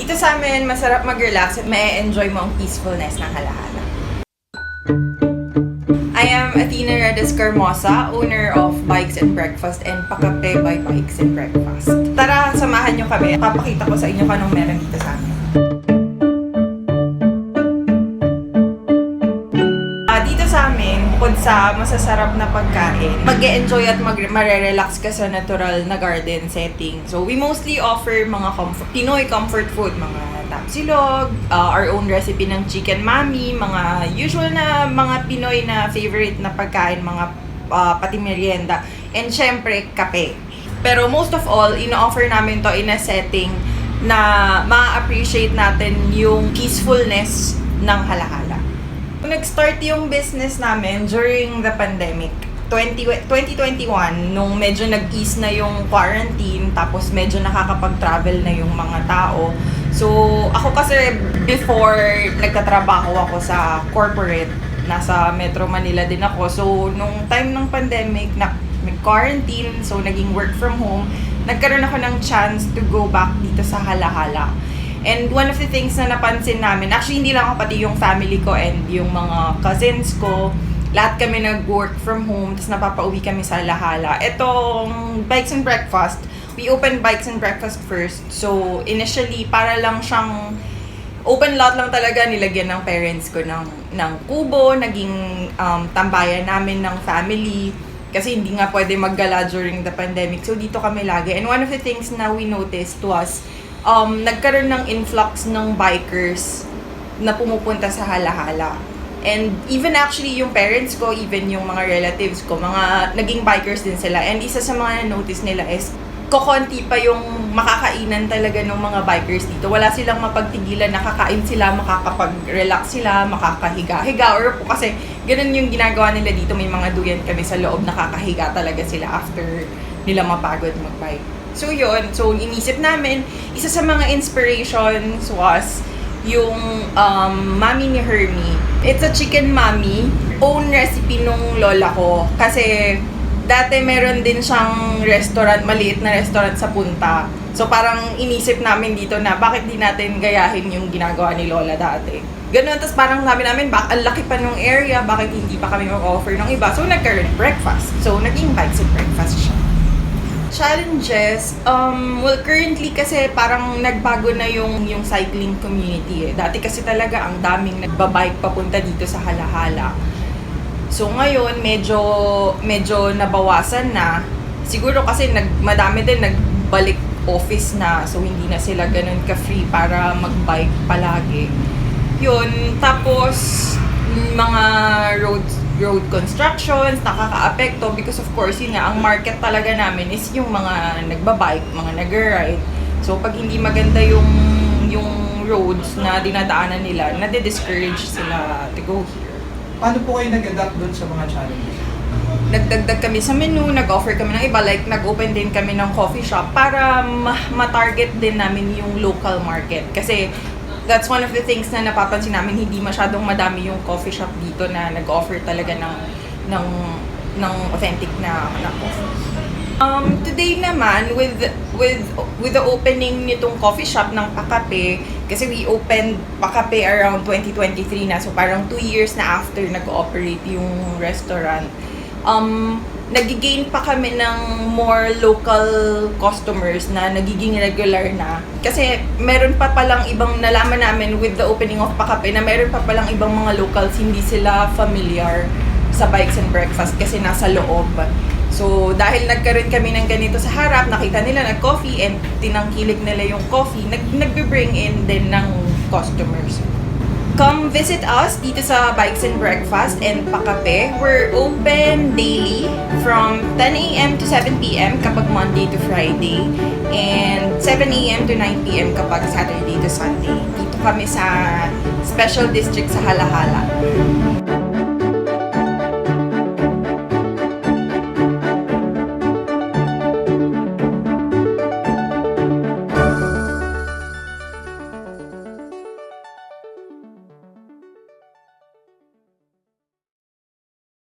Dito sa amin, masarap mag-relax at may enjoy mo ang peacefulness ng halahala. I am Athena Redes Carmosa, owner of Bikes and Breakfast and Pakape by Bikes and Breakfast. Tara, samahan nyo kami. Papakita ko sa inyo kung anong meron dito sa amin. Sa masasarap na pagkain, mag enjoy at mag marerelax ka sa natural na garden setting. So, we mostly offer mga comfort, Pinoy comfort food, mga tapsilog, uh, our own recipe ng chicken mami, mga usual na mga Pinoy na favorite na pagkain, mga uh, pati merienda, and syempre, kape. Pero most of all, ino-offer namin to in a setting na ma-appreciate natin yung peacefulness ng halahala. Nag-start yung business namin during the pandemic. 20, 2021, nung medyo nag-ease na yung quarantine, tapos medyo nakakapag-travel na yung mga tao. So, ako kasi before nagtatrabaho ako sa corporate, nasa Metro Manila din ako. So, nung time ng pandemic, na quarantine so naging work from home, nagkaroon ako ng chance to go back dito sa Halahala. And one of the things na napansin namin, actually hindi lang ako pati yung family ko and yung mga cousins ko, lahat kami nag-work from home, tapos napapauwi kami sa Lahala. Itong Bikes and Breakfast, we opened Bikes and Breakfast first. So, initially, para lang siyang open lot lang talaga nilagyan ng parents ko ng, ng kubo, naging um, tambayan namin ng family. Kasi hindi nga pwede maggala during the pandemic. So, dito kami lagi. And one of the things na we noticed was, um, nagkaroon ng influx ng bikers na pumupunta sa halahala. And even actually yung parents ko, even yung mga relatives ko, mga naging bikers din sila. And isa sa mga na-notice nila is, kokonti pa yung makakainan talaga ng mga bikers dito. Wala silang mapagtigilan, nakakain sila, makakapag-relax sila, makakahiga-higa. Or po kasi ganun yung ginagawa nila dito. May mga duyan kami sa loob, nakakahiga talaga sila after nila mapagod mag-bike. So yun, so inisip namin, isa sa mga inspirations was yung um, mami ni Hermie. It's a chicken mami. Own recipe nung lola ko. Kasi dati meron din siyang restaurant, maliit na restaurant sa Punta. So parang inisip namin dito na bakit di natin gayahin yung ginagawa ni Lola dati. Ganun, tapos parang sabi namin, bak ang laki pa nung area, bakit hindi pa kami mag-offer ng iba? So nagkaroon breakfast. So naging bikes and breakfast siya. Challenges, um, well currently kasi parang nagbago na yung yung cycling community eh. Dati kasi talaga ang daming nagbabike papunta dito sa Halahala. So ngayon medyo medyo nabawasan na. Siguro kasi nag madami din nagbalik office na so hindi na sila ganun ka-free para mag-bike palagi. Yun, tapos mga road road constructions, nakaka-apekto because of course, yun nga, ang market talaga namin is yung mga nagbabike, mga nag-ride. So, pag hindi maganda yung yung roads na dinadaanan nila, nade-discourage sila to go here. Paano po kayo nag-adapt doon sa mga challenges? Nagdagdag kami sa menu, nag-offer kami ng iba, like nag-open din kami ng coffee shop para ma- ma-target din namin yung local market. Kasi that's one of the things na napapansin namin, hindi masyadong madami yung coffee shop dito na nag-offer talaga ng ng ng authentic na, na coffee. Um, today naman with with with the opening nitong coffee shop ng Pakape kasi we opened Pakape around 2023 na so parang 2 years na after nag-ooperate yung restaurant um, nagigain pa kami ng more local customers na nagiging regular na. Kasi meron pa palang ibang nalaman namin with the opening of Pakape na meron pa palang ibang mga locals hindi sila familiar sa bikes and breakfast kasi nasa loob. So, dahil nagkaroon kami ng ganito sa harap, nakita nila nag-coffee and tinangkilik nila yung coffee, nag nagbe-bring in din ng customers. Come visit us dito sa Bikes and Breakfast and Pakape. We're open daily from 10 a.m. to 7 p.m. kapag Monday to Friday and 7 a.m. to 9 p.m. kapag Saturday to Sunday. Dito kami sa Special District sa Halahala.